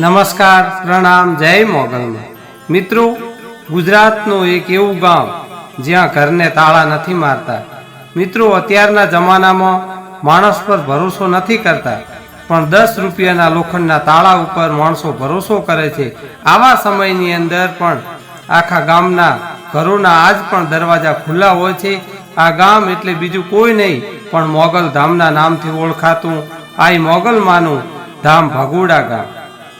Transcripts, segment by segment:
નમસ્કાર, પ્રણામ, જય મોગલમાં. મિત્રો, ગુજરાતનું એક એવું ગામ જ્યાં ઘરને તાળા નથી મારતા. મિત્રો, અત્યારના જમાનામાં માણસ પર ભરોસો નથી કરતા, પણ દસ રૂપિયાના લોખંડના તાળા ઉપર માણસો ભરોસો કરે છે. આવા સમયની અંદર પણ આખા ગામના ઘરોના આજ પણ દરવાજા ખુલ્લા હોય છે. આ ગામ એટલે બીજું કોઈ નહીં, પણ મોગલ ધામના નામથી ઓળખાતું આ મોગલમાનું ધામ ભગુડા ગામ.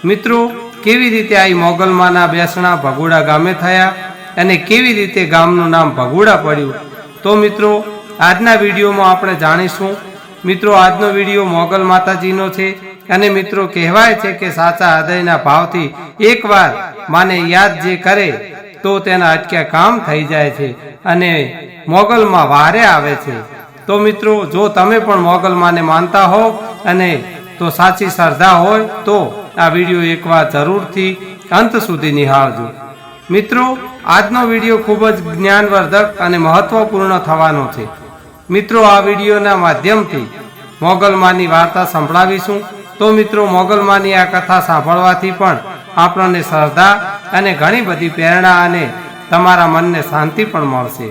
મિત્રો, કેવી રીતે આ મોગલમાના બેસણા ભગુડા ગામે થયા અને કેવી રીતે ગામનું નામ ભગુડા પડ્યું? તો મિત્રો, આજના વિડીયોમાં આપણે જાણીશું. મિત્રો, આજનો વીડિયો મોગલ માતાજીનો છે અને મિત્રો, કહેવાય છે કે સાચા હૃદયના ભાવથી એકવાર માને યાદ જે કરે, તો તેના અટક્યા કામ થઈ જાય છે અને મોગલમાં વારે આવે છે. તો મિત્રો, જો તમે પણ મોગલમાને માનતા હો અને તો સાચી શ્રદ્ધા હોય, તો આ વીડિયો એકવાર જરૂરથી અંત સુધી નિહાળજો. મિત્રો, આજનો વીડિયો ખૂબ જ જ્ઞાનવર્ધક અને મહત્વપૂર્ણ થવાનો છે. મિત્રો, આ વિડીયોના માધ્યમથી મોગલમાની વાર્તા સંભળાવીશું. તો મિત્રો, મોગલમાની આ કથા સાંભળવાથી પણ આપણને શ્રદ્ધા અને ઘણી બધી પ્રેરણા અને તમારા મનને શાંતિ પણ મળશે.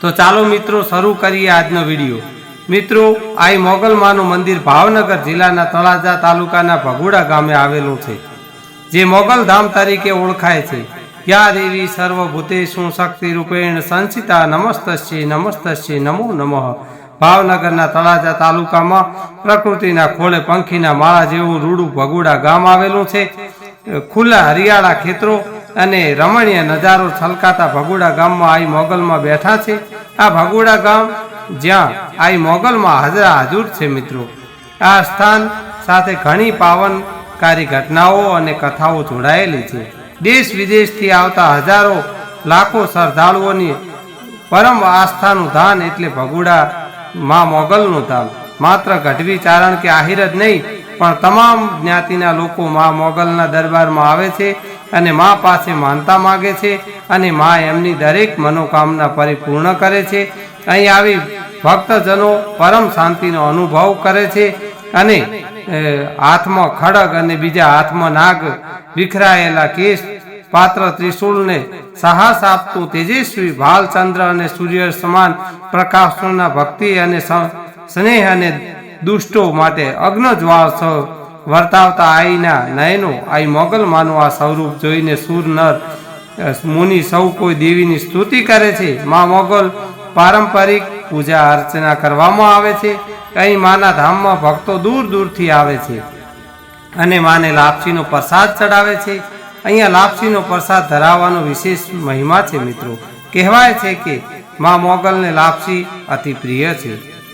તો ચાલો મિત્રો, શરૂ કરીએ આજનો વીડિયો. મિત્રો, આ મોગલમાનું મંદિર ભાવનગર જિલ્લાના તળાજા તાલુકાના ભગુડા ગામે આવેલું છે, જે મોગલ ધામ તરીકે ઓળખાય છે. યા દેવી સર્વભૂતેષુ શક્તિ રૂપેણ સંચિતા નમસ્તસ્ય નમસ્તશ્ય નમો નમઃ. ભાવનગરના તળાજા તાલુકામાં પ્રકૃતિના ખોળે પંખીના માળા જેવું રૂડું ભગુડા ગામ આવેલું છે. ખુલ્લા હરિયાળા ખેતરો અને રમણીય નજારો છલકાતા ભગુડા ગામમાં આઈ મોગલમાં બેઠા છે. આ ભગુડા ગામ જ્યાં આઈ મોગલમાં હાજરા હાજુર છે મિત્રો. આ સ્થાન સાથે ઘણી પાવનકારી ઘટનાઓ અને કથાઓ જોડાયેલી છે. દેશ વિદેશથી આવતા હજારો લાખો શ્રદ્ધાળુઓની પરમ આસ્થાનું ધાન એટલે ભગુડા માં મોગલનું ધામ માત્ર ગઢવી ચારણ કે આહિર જ નહીં, પણ તમામ જ્ઞાતિના લોકો મા મોગલના દરબારમાં આવે છે અને મા પાસે માનતા માગે છે અને મા એમની દરેક મનોકામના પરિપૂર્ણ કરે છે. અહીં આવી ભક્તજનો પરમ શાંતિનો અનુભવ કરે છે અને હાથમાં ખડગ અને બીજા હાથમાં નાગ વિખરાયેલા કેસ પાત્ર ત્રિશુલને સાહસ આપતું તેજસ્વી ભાલચંદ્ર અને સૂર્ય સમાન પ્રકાશના ભક્તિ અને સ્નેહ અને દુષ્ટો માટે અગ્નજ્વાળ વર્તાવતા આઈના નયનો, આઈ મોગલ માનું આ સ્વરૂપ જોઈને સુર, નર મુનિ સૌ કોઈ દેવીની સ્તુતિ કરે છે. મા મોગલ પારંપરિક પૂજા અર્ચના કરવામાં આવે છે. અહીં માના ધામમાં ભક્તો દૂર દૂરથી આવે છે. અને માને લાપસીનો પ્રસાદ ચડાવે છે. અહીંયા લાપસીનો પ્રસાદ ધરાવવાનો વિશેષ મહિમા છે મિત્રો. કહેવાય છે કે મા મોગલને લાપસી અતિ પ્રિય છે.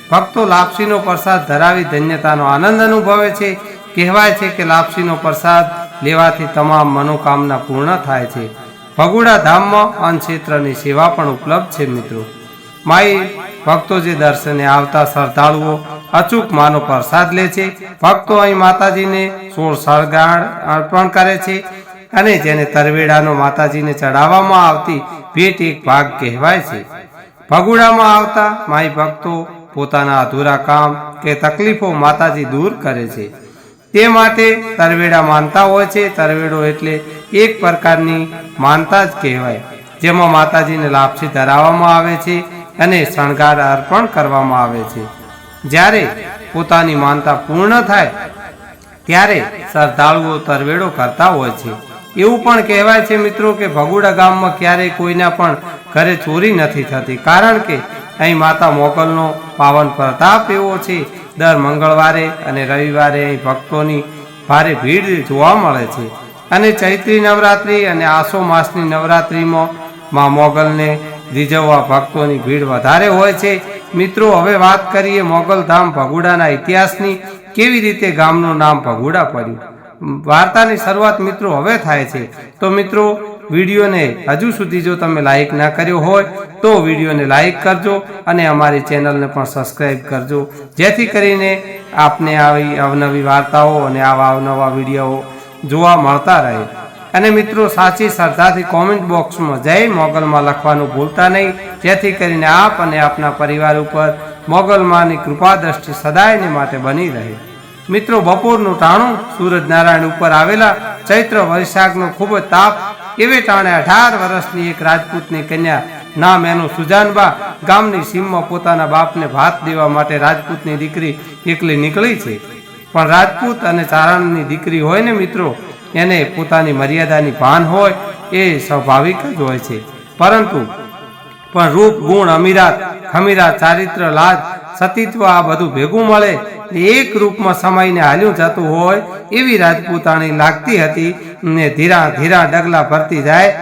ભક્તો લાપસીનો પ્રસાદ ધરાવી ધન્યતાનો આનંદ અનુભવે છે. કહેવાય છે કે લાપસીનો પ્રસાદ લેવાથી તમામ મનોકામના પૂર્ણ થાય છે. ભગુડા ધામમાં અન્ન ક્ષેત્રની સેવા પણ ઉપલબ્ધ છે મિત્રો. માઈ ભક્તો જે દર્શને આવતા શ્રદ્ધાળુઓ અચૂક માનો પ્રસાદ લે છે, ભક્તો અહીં માતાજીને સોળ સળગાણ અર્પણ કરે છે અને જેને તરવેડાનો માતાજીને ચડાવવામાં આવતી ભેટ એક ભાગ કહેવાય છે. ભગુડામાં આવતા માઈ ભક્તો પોતાના અધૂરા કામ કે તકલીફો માતાજી દૂર કરે છે. તે માટે તરવેડા માનતા હોય છે તરવેડો એટલે એક પ્રકારની માનતા જ કહેવાય, જેમાં માતાજીને લાપસી ધરાવવામાં આવે છે અને શણગાર અર્પણ કરવામાં આવે છે. જ્યારે પોતાની માનતા પૂર્ણ થાય, ત્યારે શ્રદ્ધાળુઓ તરવેડો કરતા હોય છે. એવું પણ કહેવાય છે મિત્રો કે ભગુડા ગામમાં ક્યારેય કોઈના પણ ઘરે ચોરી નથી થતી. કારણ કે અહીં માતા મોગલનો પાવન પ્રતાપ એવો છે. દર મંગળવારે અને રવિવારે અહીં ભક્તોની ભારે ભીડ જોવા મળે છે. અને ચૈત્રી નવરાત્રિ અને આસો માસની નવરાત્રિમાં મા મોગલને રીઝવવા ભક્તોની ભીડ વધારે હોય છે. મિત્રો, હવે વાત કરીએ મોગલ ધામ ભગુડાના ઇતિહાસની. કેવી રીતે ગામનું નામ ભગુડા પડ્યું? વાર્તાની શરૂઆત મિત્રો હવે થાય છે. તો મિત્રો, વિડીયોને હજુ સુધી જો તમે લાઈક ના કર્યો હોય, તો વિડીયોને લાઈક કરજો અને અમારી ચેનલને પણ સબસ્ક્રાઈબ કરજો. જેથી કરીને આપને આવી અવનવી વાર્તાઓ અને આવા અવનવા વીડિયો જોવા મળતા રહે. અને મિત્રો, સાચી શ્રદ્ધાથી કોમેન્ટ બોક્સમાં જય મોગલમાં લખવાનું ભૂલતા નહીં. જેથી કરીને આપ અને આપના પરિવાર ઉપર મોગલમાની કૃપા દ્રષ્ટિ સદાયને માટે બની રહે. મિત્રો, બપોરનું ટાણું સૂરજ નારાયણ ઉપર આવેલા ચૈત્ર વૈશાખનો ખૂબ જ તાપ. એવે ટાણે અઢાર વર્ષની એક રાજપૂતની કન્યા, નામ એનું સુજાનબા, ગામની સીમમાં પોતાના બાપને ભાત દેવા માટે રાજપૂતની દીકરી એકલી નીકળી છે. પણ રાજપૂત અને ચારણની દીકરી હોય ને મિત્રો એને પોતાની મર્યાદાની ભાન હોય એ સ્વાભાવિક જ હોય છે. પરંતુ પણ રૂપ, ગુણ, અમીરાત ખમીરાત ચારિત્ર, લાજ, સતીત્વ આ બધું ભેગું મળે એક રૂપમાં સમાઈને હાલ્યું જતું હોય એવી રાજપૂતાણી લાગતી હતી ને ધીરા ધીરા ડગલા ભરતી જાય,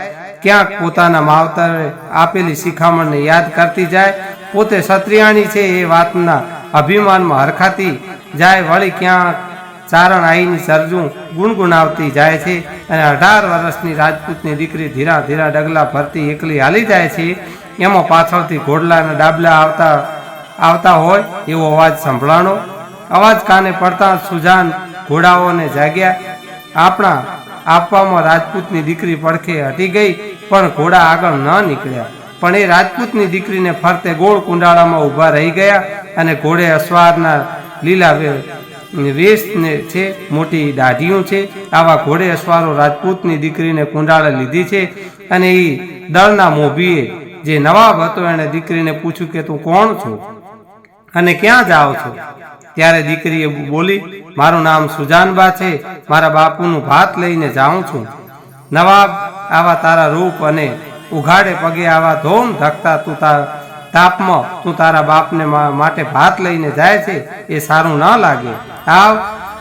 ક્યાંક પોતાના માવતરે આપેલી શિખામણને યાદ કરતી જાય, પોતે ક્ષત્રિયાણી છે એ વાતના અભિમાનમાં હરખાતી જાય, વળી ક્યાંક ચારણ આઈની સરજું ગુણગુણાવતી જાય છે અને અઢાર વર્ષની રાજપૂતની દીકરી ધીરા ધીરા ડગલા ભરતી એકલી હાલી જાય છે. એમાં પાછળથી ઘોડલાના ડાબલા આવતા આવતા હોય એવો અવાજ સંભળાણો. અવાજ કાને પડતા સુજાન ઘોડાઓને જાગ્યા. આપણા આપવામાં રાજપૂતની દીકરી પડખે હટી ગઈ, પણ ઘોડા આગળ ન નીકળ્યા. પણ એ રાજપૂતની દીકરીને ફરતે ગોળ કુંડાળામાં ઊભા રહી ગયા અને ઘોડે અસવારના લીલા વે- વેશને છે, મોટી દાઢીઓ છે, આવા ઘોડે અસવારો રાજપૂતની દીકરીને કુંડાળે લીધી છે અને એ દળના મોભીએ જે નવાબ હતો એણે દીકરીને પૂછ્યું કે, તું કોણ છો? અને ક્યાં જાઓ છો? ત્યારે દીકરીએ બોલી, મારું નામ સુજાનબા છે, મારા બાપુનું ભાત લઈને જાઉં છું. નવાબ, આવા તારા રૂપ અને ઉઘાડે પગે આવા ધોમ ધકતા તું તાર તાપમાં તું તારા બાપને માટે ભાત લઈને જાય છે, એ સારું ન લાગે. આવ,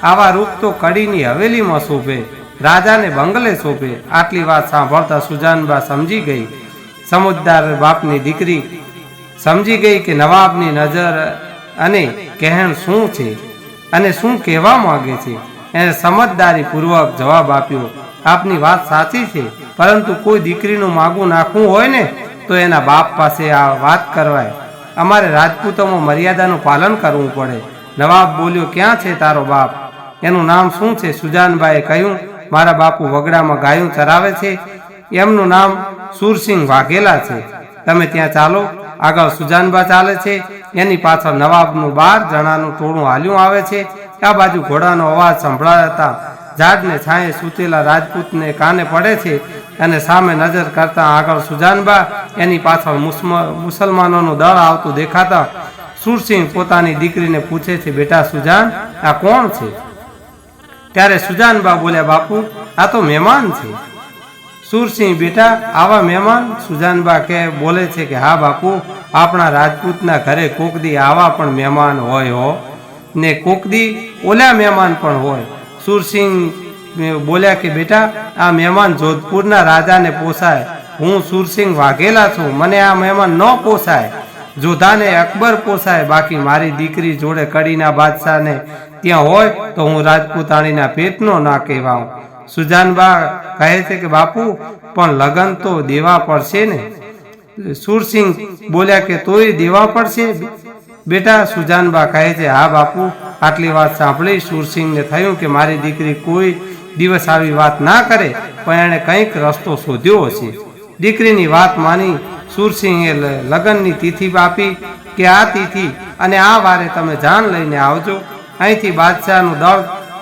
આવા રૂપ તો કડીની હવેલીમાં શોભે. રાજાને બંગલે શોભે. આટલી વાત સાંભળતા સુજાનબા સમજી ગઈ. સમજદાર બાપની દીકરી સમજી ગઈ કે નવાબની નજર અને કહેણ શું છે અને શું કહેવા માંગે છે. એને સમજદારી પૂર્વક જવાબ આપ્યો. આપની વાત સાચી છે, પરંતુ કોઈ દીકરીનું માગું નાખવું હોય ને તો એના બાપ પાસે આ વાત કરવાય. અમારે રાજપૂતોમાં મર્યાદાનું પાલન કરવું પડે. નવાબ બોલ્યો, ક્યાં છે તારો બાપ? એનું નામ શું છે? સુજાનભાઈએ કહ્યું, મારા બાપુ વગડામાં ગાયું ચરાવે છે. એમનું નામ સુરસિંહ વાઘેલા છે. તમે ત્યાં ચાલો. આગળ સુજાનબા ચાલે છે. એની પાછળ નવાબનું બાર જણાનું ટોળું હાલ્યું આવે છે. આ બાજુ ઘોડાનો અવાજ સંભળાતા ઝાડને છાંયે સૂતેલા રાજપૂતને કાને પડે છે? અને સામે નજર કરતા આગળ સુજાનબા એની પાછળ મુસલમાનોનું દળ આવતું દેખાતા સુરસિંહ પોતાની દીકરીને પૂછે છે, બેટા સુજાન, આ કોણ છે? ત્યારે સુજાનબા બોલ્યા બાપુ, આ તો મહેમાન છે. સુરસિંહ, બેટા, આવા મહેમાન? સુજાનબા કે, બોલે છે કે, હા, બાપુ, આપણા રાજપૂતના ઘરે કોકદી આવા પણ મહેમાન હોય હો. ને કોકદી ઓલા મહેમાન પણ હોય. સુરસિંહ બોલ્યા કે, બેટા, આ મહેમાન જોધપુરના રાજાને પોસાય. હું સુરસિંહ વાઘેલા છું. મને આ મહેમાન ન પોસાય. જોધાને અકબર પોસાય. બાકી મારી દીકરી જોડે કડીના બાદશાહને ત્યાં હોય તો હું રાજપૂતાણીના પેટનો ના કહેવાઉં. સુજાનબા કહે છે કે, બાપુ, પણ લગન તો દેવા પડશે ને? સુરસિંહ બોલ્યા કે, તોય દેવા પડશે? બેટા, સુજાનબા કહે છે, હા, બાપુ, આટલી વાત સાંભળી સુરસિંહને થયું કે મારી દીકરી કોઈ દિવસ આવી વાત ના કરે, પણ એણે કંઈક રસ્તો શોધ્યો હશે. દીકરીની વાત માની સુરસિંહે લગ્નની તિથિ આપી કે આ તિથિ અને આ વારે તમે જાન લઈને આવજો. અહીંથી બાદશાહનું દળ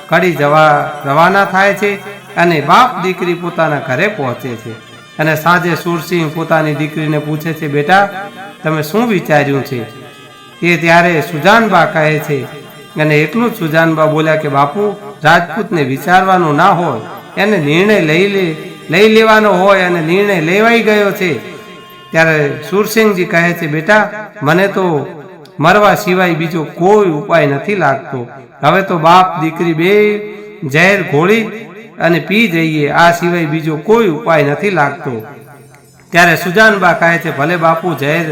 કડી જવા રવાના થાય છે અને બાપ દીકરી પોતાના ઘરે પહોંચે છે. અને સાંજે સુરસિંહ પોતાની દીકરીને પૂછે છે, બેટા, તમે શું વિચાર્યું છે? એ ત્યારે સુજાનબા કહે છે. અને એટલું જ સુજાનબા બોલ્યા કે, બાપુ રાજપૂતને વિચારવાનું ના હોય, એને નિર્ણય લઈ લે, લઈ લેવાનો હોય અને નિર્ણય લેવાઈ ગયો છે. ત્યારે સુરસિંહજી કહે છે, બેટા, મને તો મરવા સિવાય બીજો કોઈ ઉપાય નથી લાગતો. હવે તો બાપ, દીકરી બે, ઝેર ઘોળી અને પી જઈએ. આ સિવાય બીજો કોઈ ઉપાય નથી લાગતો. ત્યારે સુજાનબા કહે છે, ભલે બાપુ ઝેર,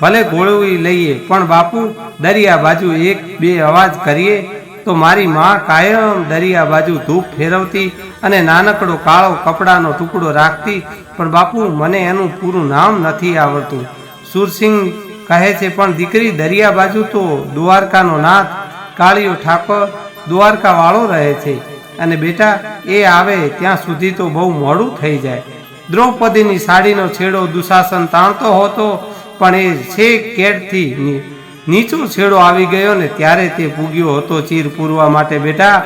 ભલે ગોળવી લઈએ, પણ બાપુ, દરિયા બાજુ એક બે અવાજ કરીએ તો મારી માં કાયમ દરિયા બાજુ ધૂપ ફેરવતી અને નાનકડો કાળો કપડાનો ટુકડો રાખતી, પણ બાપુ, મને એનું પૂરું નામ નથી આવડતું. સુરસિંહ કહે છે, પણ દીકરી દરિયા બાજુ તો દ્વારકાનો નાથ, કાળીઓ ઠાકોર, દ્વારકાવાળો રહે છે. અને બેટા, એ આવે ત્યાં સુધી તો બહુ મોડું થઈ જાય. દ્રૌપદીની સાડીનો છેડો દુશાસન તાણતો હતો, પણ એ છે કેડથી નીચો છેડો આવી ગયો ને ત્યારે તે પૂગ્યો હતો ચીર પૂરવા માટે. બેટા,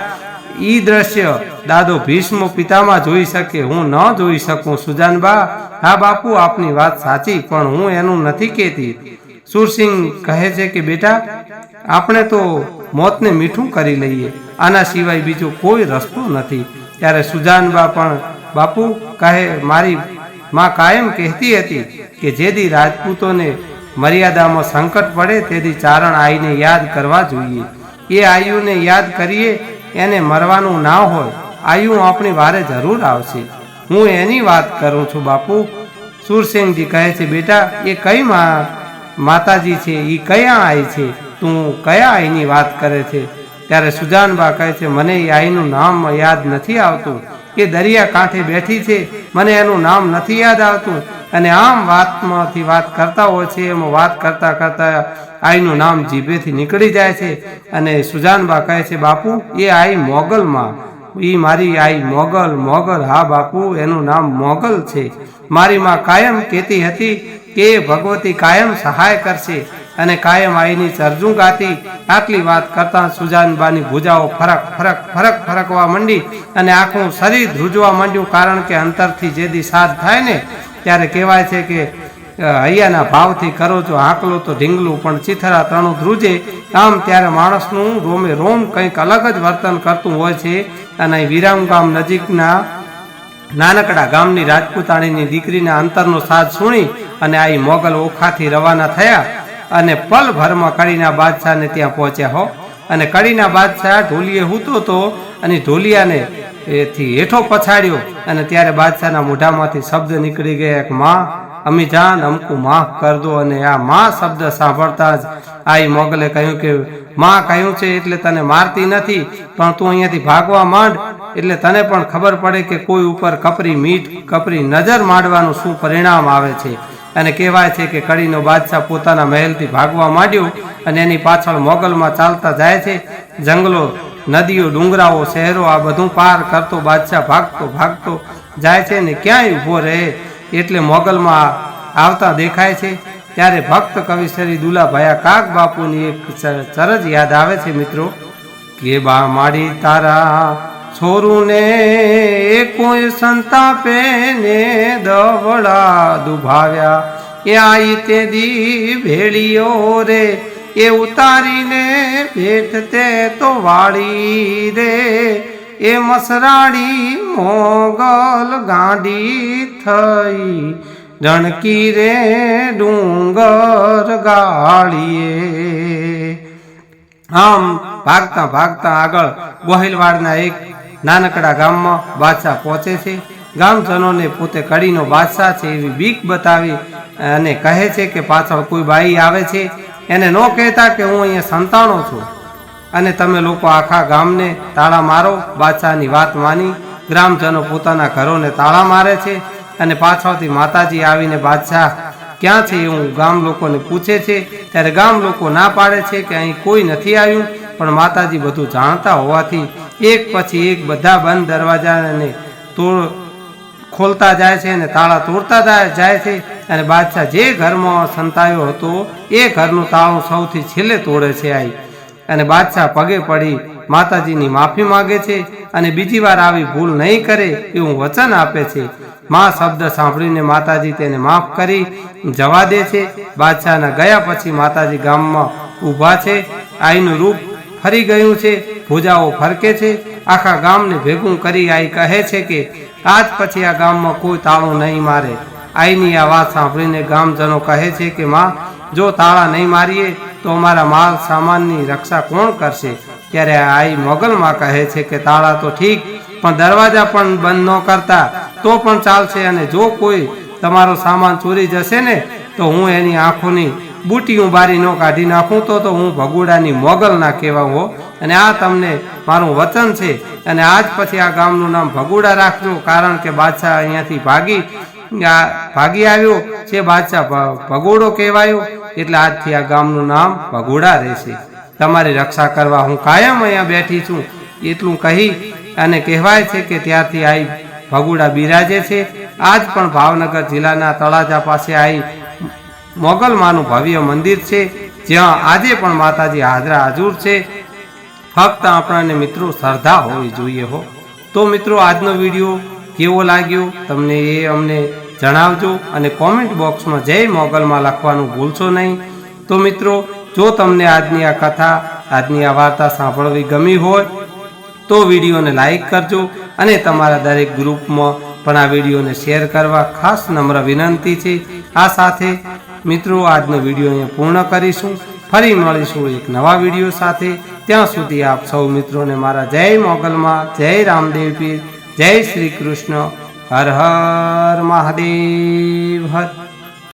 ઈ દ્રશ્ય દાદો ભીષ્મ પિતામાં જોઈ શકે, હું ન જોઈ શકું. સુજાનબા, હા બાપુ, આપની વાત સાચી, પણ હું એનું નથી કહેતી. સુરસિંહ કહે છે કે, બેટા, આપણે તો મોતને મીઠું કરી લઈએ, આના સિવાય બીજો કોઈ રસ્તો નથી. ત્યારે સુજાનબા પણ, બાપુ, કહે, મારી માં કાયમ કહેતી હતી કે જેથી રાજપૂતોને મર્યાદામાં સંકટ પડે તેથી ચારણ આઈને યાદ કરવા જોઈએ. એ આયુને યાદ કરીએ, એને મરવાનું ના હોય. આયુ આપણી વારે જરૂર આવશે. હું એની વાત કરું છું બાપુ. સુરસિંહજી કહે છે, બેટા, એ કઈ માતાજી છે? એ કયા આઈ છે? તું કયા આઈની વાત કરે છે? ત્યારે સુજાનબા કહે છે, મને એ આઈનું નામ યાદ નથી આવતું. એ દરિયા કાંઠે બેઠી છે. મને એનું નામ નથી યાદ આવતું. અને આમ વાતમાંથી વાત કરતા હોય છે, એમાં વાત કરતા કરતા આઈનું નામ જીભેથી નીકળી જાય છે અને સુજાનબા કહે છે, બાપુ, એ આઈ મોગલમાં. એ મારી આઈ મોગલ મોગલ, હા બાપુ, એનું નામ મોગલ છે. મારી માં કાયમ કહેતી હતી કે ભગવતી કાયમ સહાય કરશે અને કાયમ આઈની ચરજું ગાતી. આટલી વાત કરતા સુજાનબાની ભુજાઓ ફરક ફરક ફરક, ફરકવા માંડી અને આખું શરીર ધ્રુજવા માંડ્યું કારણ કે અંતરથી જેદી સાથ થાય ને ત્યારે કહેવાય છે કે અહીંયાના હૈયાના ભાવથી કરો છો આંકલો તો ઢીંગલું, પણ ચિથરા તણું ધ્રુજે, આમ ત્યારે માણસનું રોમે રોમ કંઈક અલગ જ વર્તન કરતું હોય છે. અને વિરામ ગામ નજીકના નાનકડા ગામની રાજપૂતાણીની દીકરીના અંતરનો સાથ સુણી અને આ મોગલ ઓખાથી રવાના થયા અને પલભરમાં કડીના બાદશાહને ત્યાં પહોંચ્યા હો. અને કડીના બાદશાહ ઢોલીએ હૂતો હતો અને ઢોલિયાને એથી હેઠો પછાડ્યો અને ત્યારે બાદશાહના મોઢામાંથી શબ્દ નીકળી ગયા એક માં, અમીજાન, અમકુ માફ કર દો અને આ માં શબ્દ સાંભળતા જ આઈ મોગલે કહ્યું કે, માં કહ્યું છે એટલે તને મારતી નથી, પણ તું અહીંયાથી ભાગવા માંડ, એટલે તને પણ ખબર પડે કે કોઈ ઉપર કપરી મીઠ, કપરી નજર માંડવાનું શું પરિણામ આવે છે. અને કહેવાય છે કે કડીનો બાદશાહ પોતાના મહેલથી ભાગવા માંડ્યો અને એની પાછળ મોગલમાં ચાલતા જાય છે. જંગલો નદીઓ, ડુંગરાઓ, શહેરો આ બધું પાર કરતો, બાદશાહ ભાગતો ભાગતો જાય છે ને ક્યાંય ઊભો રહે એટલે મોગલમાં આવતા દેખાય છે. ત્યારે ભક્ત કવિ શ્રી દુલાભાયા કાક બાપુની એક ચરજ યાદ આવે છે મિત્રો. કે બા માડી તારા છોરુને કોઈ સંતાપે ને દવડા દુભાવ્યા. એ આઈ તે દી ભેળીઓ રે એ ઉતારીને ભેટ તે તો વાળી રે એ મસરાડી મોગલ ગાંડી થઈ. રણકી રે ડુંગર ગાળીએ. આમ ભાગતા ભાગતા આગળ ગોહિલવાડના એક નાનકડા ગામમાં બાદશાહ પહોંચે છે. ગામજનોને પોતે કડીનો બાદશાહ છે એવી બીક બતાવી અને કહે છે કે પાછળ કોઈ બાઈ આવે છે. એને ન કહેતા કે હું અહીંયા સંતાણો છું. અને તમે લોકો આખા ગામને તાળા મારો, બાદશાહની વાત માની, ગ્રામજનો પોતાના ઘરોને તાળા મારે છે અને પાછળથી માતાજી આવીને બાદશાહ, ક્યાં છે? એવું ગામ લોકોને પૂછે છે. ત્યારે ગામ લોકો ના પાડે છે કે અહીં કોઈ નથી આવ્યું, પણ માતાજી બધું જાણતા હોવાથી એક પછી એક બધા બંધ દરવાજાને તોડ ખોલતા જાય છે અને તાળા તોડતા જાય- છે. અને બાદશાહ જે ઘરમાં સંતાયો હતો, એ ઘરનું તાળું સૌથી છેલ્લે તોડે છે આઈ. અને બાદશાહ પગે પડી માતાજીની માફી માંગે છે અને બીજી વાર આવી ભૂલ નહીં કરે એવું વચન આપે છે. મા શબ્દ સાંભળીને માતાજી તેને માફ કરી જવા દે છે. બાદશાહના ગયા પછી માતાજી ગામમાં ઊભા છે. આઈનું રૂપ ફરી ગયું છે. ભૂજાઓ ફરકે છે. આખા ગામને ભેગું કરી આઈ કહે છે કે, આજ પછી આ ગામમાં કોઈ તાળું નહીં મારે. આઈની આ વાત સાંભળીને ગામજનો કહે છે કે, માં, જો તાળા નહીં મારીએ, તો અમારા માલ સામાનની રક્ષા કોણ કરશે? ત્યારે આઈ મોગલમાં કહે છે કે, તાળા તો ઠીક, પણ દરવાજા પણ બંધ ન કરતા, તો પણ ચાલશે અને જો કોઈ તમારો સામાન ચોરી જશે ને, તો હું એની આંખોની બુટીયું બારી ન કાઢી નાખું તો તો હું ભગુડાની મોગલ ના કહેવા હો. અને આ તમને મારું વચન છે. અને આજ પછી આ ગામનું નામ ભગુડા રાખજો, કારણ કે બાદશાહ અહીંયાથી ભાગી ભાગી આવ્યો. છે બાદશાહ ભગોડો કહેવાયો, એટલે આજથી આ ગામનું નામ ભગોડા રહેશે. તમારી રક્ષા કરવા હું કાયમ અહીંયા બેઠી છું. એટલું કહી અને કહેવાય છે કે ત્યારથી આઈ ભગુડા બિરાજે છે. આજ પણ ભાવનગર જિલ્લાના તળાજા પાસે આવી મોગલમાનું ભવ્ય મંદિર છે. જ્યાં આજે પણ માતાજી હાજરા હાજુર છે. ફક્ત આપણને મિત્રો શ્રદ્ધા હોવી જોઈએ હો. તો મિત્રો, આજનો વીડિયો કેવો લાગ્યો? તમને એ અમને જણાવજો અને કોમેન્ટ બોક્સમાં જય મોગલમાં લખવાનું ભૂલશો નહીં. તો મિત્રો, જો તમને આજની આ કથા, આજની આ વાર્તા સાંભળવી ગમી હોય, તો વિડીયોને લાઈક કરજો અને તમારા દરેક ગ્રુપમાં પણ આ વિડીયોને શેર કરવા ખાસ નમ્ર વિનંતી છે. આ સાથે મિત્રો, આજનો વીડિયો અહીંયા પૂર્ણ કરીશું. ફરી મળીશું એક નવા વીડિયો સાથે. ત્યાં સુધી આપ સૌ મિત્રોને મારા જય મોગલમાં, જય રામદેવ પીર, જય શ્રી કૃષ્ણ, હર હર મહાદેવ, હર